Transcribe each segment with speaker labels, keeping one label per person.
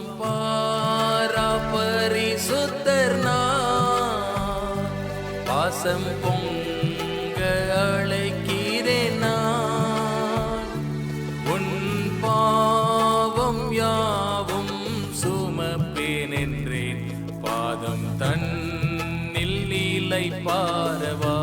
Speaker 1: பாரா பரிசுத்தர் பாசம் பொங்க அழைக்கிறேன். நான். உன் பாவம் யாவும் சுமப்பேன் என்றேன் பாதம் தன்னில் நீலை பாரவா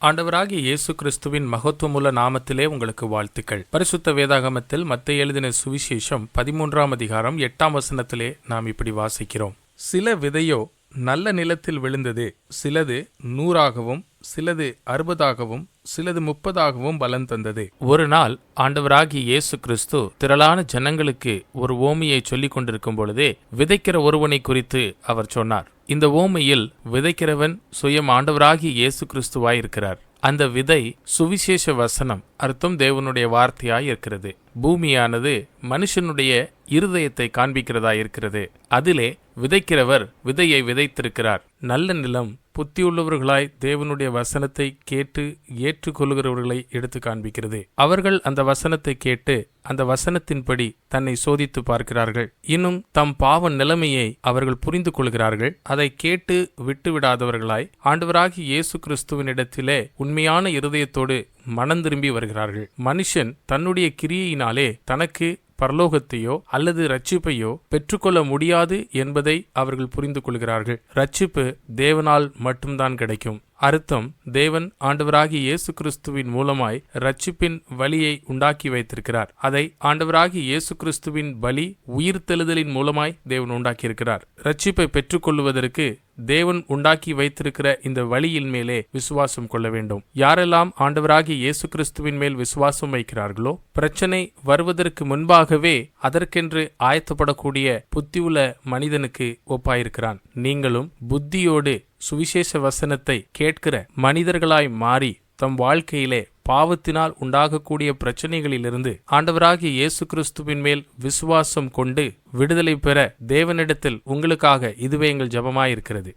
Speaker 2: ஆண்டவராகிய இயேசு கிறிஸ்துவின் மகத்துவமுள்ள நாமத்திலே உங்களுக்கு வாழ்த்துக்கள். பரிசுத்த வேதாகமத்தில் மத்த எழுதின சுவிசேஷம் பதிமூன்றாம் அதிகாரம் எட்டாம் வசனத்திலே நாம் இப்படி வாசிக்கிறோம். சில விதையோ நல்ல நிலத்தில் விழுந்தது சிலது நூறாகவும் சிலது அறுபதாகவும் சிலது முப்பதாகவும் பலன் தந்தது. ஒரு நாள் ஆண்டவராகிய இயேசு கிறிஸ்து திரளான ஜனங்களுக்கு ஒரு ஓமையை சொல்லிக் கொண்டிருக்கும் பொழுதே விதைக்கிற ஒருவனை குறித்து அவர் சொன்னார். இந்த ஓமையில் விதைக்கிறவன் சுயம் ஆண்டவராகிய இயேசு கிறிஸ்துவாயிருக்கிறார். அந்த விதை சுவிசேஷ வசனம் அர்த்தம் தேவனுடைய வார்த்தையாய் இருக்கிறது பூமியானது மனுஷனுடைய இருதயத்தை காண்பிக்கிறதா இருக்கிறது அதிலே விதைக்கிறவர் விதையை விதைத்திருக்கிறார். நல்ல நிலம் புத்தியுள்ளவர்களாய் தேவனுடைய வசனத்தை கேட்டு ஏற்றுக்கொள்கிறவர்களை எடுத்து காண்பிக்கிறது. அவர்கள் அந்த வசனத்தை கேட்டு அந்த வசனத்தின்படி தன்னை சோதித்து பார்க்கிறார்கள். இன்னும் தம் பாவ நிலைமையை அவர்கள் புரிந்து கொள்கிறார்கள். அதை கேட்டு விட்டுவிடாதவர்களாய் ஆண்டவராகி இயேசு கிறிஸ்துவனிடத்திலே உண்மையான இருதயத்தோடு மனம் திரும்பி வருகிறார்கள். மனுஷன் தன்னுடைய கிரியையினாலே தனக்கு பரலோகத்தையோ அல்லது ரட்சிப்பையோ பெற்றுக்கொள்ள முடியாது என்பதை அவர்கள் புரிந்து கொள்கிறார்கள் ரட்சிப்பு தேவனால் மட்டும்தான் கிடைக்கும். அர்த்தம் தேவன் ஆண்டவராகி இயேசு கிறிஸ்துவின் மூலமாய் ரட்சிப்பின் வழியை உண்டாக்கி வைத்திருக்கிறார். அதை ஆண்டவராகி இயேசு கிறிஸ்துவின் பலி உயிர்த்தெழுதலின் மூலமாய் தேவன் உண்டாக்கியிருக்கிறார். ரட்சிப்பை பெற்றுக்கொள்வதற்கு தேவன் உண்டாக்கி வைத்திருக்கிற இந்த வழியின் மேலே விசுவாசம் கொள்ள வேண்டும். யாரெல்லாம் ஆண்டவராகி இயேசு கிறிஸ்துவின் மேல் விசுவாசம் வைக்கிறார்களோ பிரச்சனை வருவதற்கு முன்பாகவே அதற்கென்று ஆயத்தப்படக்கூடிய புத்தியுள்ள மனிதனுக்கு ஒப்பாயிருக்கிறான். நீங்களும் புத்தியோடு சுவிசேஷ வசனத்தை கேட்கிற மனிதர்களாய் மாறி தம் வாழ்க்கையிலே பாவத்தினால் உண்டாகக்கூடிய பிரச்சனைகளிலிருந்து ஆண்டவராகிய இயேசு கிறிஸ்துவின் மேல் விசுவாசம் கொண்டு விடுதலை பெற தேவனிடத்தில் உங்களுக்காக இதுவே எங்கள் ஜெபமாயிருக்கிறது.